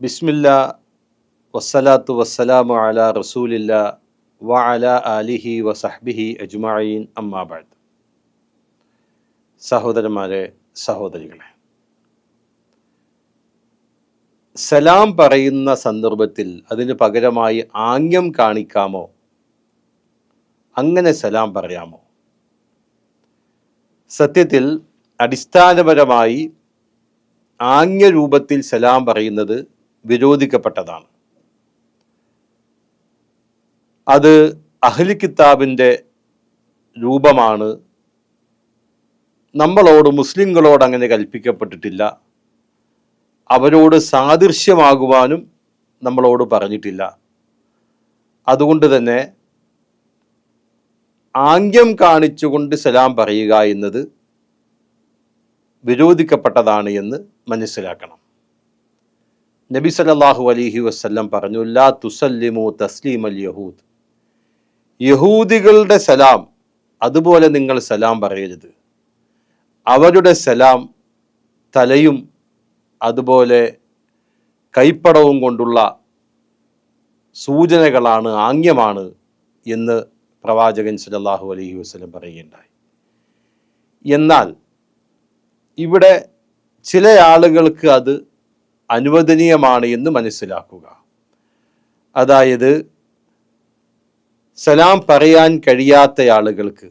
ബിസ്മില്ല വസ്സലാത്തു വസ്സലാമു അല റസൂലില്ല വ അല ആലിഹി വസഹ്ബിഹി അജ്മഈൻ. അമ്മാബാദ് സഹോദരന്മാരെ സഹോദരികളെ സലാം പറയുന്ന സന്ദർഭത്തിൽ അതിന് പകരമായി ആംഗ്യം കാണിക്കാമോ? അങ്ങനെ സലാം പറയാമോ? സത്യത്തിൽ അടിസ്ഥാനപരമായി ആംഗ്യരൂപത്തിൽ സലാം പറയുന്നത് വിരോധിക്കപ്പെട്ടതാണ്. അത് അഹ്ലി കിതാബിന്റെ രൂപമാണ്. നമ്മളോട് മുസ്ലിങ്ങളോട് അങ്ങനെ കൽപ്പിക്കപ്പെട്ടിട്ടില്ല. അവരോട് സാദൃശ്യമാകുവാനും നമ്മളോട് പറഞ്ഞിട്ടില്ല. അതുകൊണ്ട് തന്നെ ആംഗ്യം കാണിച്ചുകൊണ്ട് സലാം പറയുക എന്നത് വിരോധിക്കപ്പെട്ടതാണ് എന്ന് മനസ്സിലാക്കണം. നബി സല്ലാഹു അലഹി വസ്ല്ലം പറഞ്ഞു ലാ തുസല്ലിമു തസ്ലീം അൽ യഹൂദ്. യഹൂദികളുടെ സലാം അതുപോലെ നിങ്ങൾ സലാം പറയരുത്. അവരുടെ സലാം തലയും അതുപോലെ കൈപ്പടവും കൊണ്ടുള്ള സൂചനകളാണ് ആംഗ്യമാണ് എന്ന് പ്രവാചകൻ സല്ലാഹു അലഹി വസ്ലം പറയുകയുണ്ടായി. എന്നാൽ ഇവിടെ ചില ആളുകൾക്ക് അത് അനുവദനീയമാണ് എന്ന് മനസ്സിലാക്കുക. അതായത് സലാം പറയാൻ കഴിയാത്ത ആളുകൾക്ക്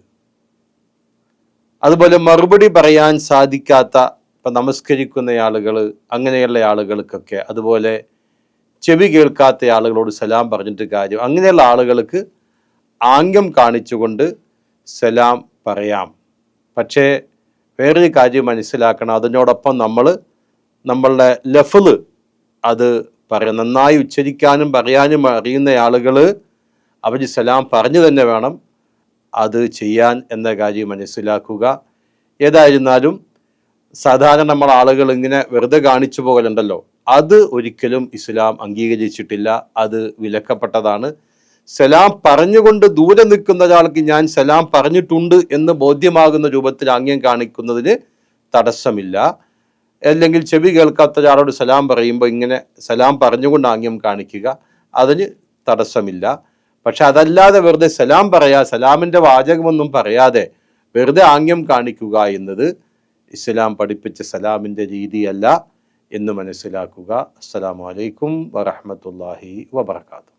അതുപോലെ മറുപടി പറയാൻ സാധിക്കാത്ത ഇപ്പം നമസ്കരിക്കുന്ന ആളുകൾ അങ്ങനെയുള്ള ആളുകൾക്കൊക്കെ അതുപോലെ ചെവി കേൾക്കാത്ത ആളുകളോട് സലാം പറഞ്ഞിട്ട് കാര്യം അങ്ങനെയുള്ള ആളുകൾക്ക് ആംഗ്യം കാണിച്ചുകൊണ്ട് സലാം പറയാം. പക്ഷേ വേറൊരു കാര്യം മനസ്സിലാക്കണം. അതിനോടൊപ്പം നമ്മൾ നമ്മളുടെ ലഫൽ അത് പറ നന്നായി ഉച്ചരിക്കാനും പറയാനും അറിയുന്ന ആളുകൾ അവർ സലാം പറഞ്ഞു തന്നെ വേണം അത് ചെയ്യാൻ എന്ന കാര്യം മനസ്സിലാക്കുക. ഏതായിരുന്നാലും സാധാരണ നമ്മൾ ആളുകൾ ഇങ്ങനെ വെറുതെ കാണിച്ചു പോകലുണ്ടല്ലോ. അത് ഒരിക്കലും ഇസ്ലാം അംഗീകരിച്ചിട്ടില്ല. അത് വിലക്കപ്പെട്ടതാണ്. സലാം പറഞ്ഞുകൊണ്ട് ദൂരെ നിൽക്കുന്ന ഒരാൾക്ക് ഞാൻ സലാം പറഞ്ഞിട്ടുണ്ട് എന്ന് ബോധ്യമാകുന്ന രൂപത്തിൽ ആംഗ്യം കാണിക്കുന്നതിന് തടസ്സമില്ല. അല്ലെങ്കിൽ ചെവി കേൾക്കാത്ത ഒരാളോട് സലാം പറയുമ്പോൾ ഇങ്ങനെ സലാം പറഞ്ഞുകൊണ്ട് ആംഗ്യം കാണിക്കുക അതിന് തടസ്സമില്ല. പക്ഷെ അതല്ലാതെ വെറുതെ സലാം പറയാ സലാമിന്റെ വാചകമൊന്നും പറയാതെ വെറുതെ ആംഗ്യം കാണിക്കുക എന്നത് ഇസ്ലാം പഠിപ്പിച്ച സലാമിന്റെ രീതിയല്ല എന്ന് മനസ്സിലാക്കുക. അസ്സലാമലൈക്കും വറഹമത്തല്ലാഹി വബർക്കാത്തു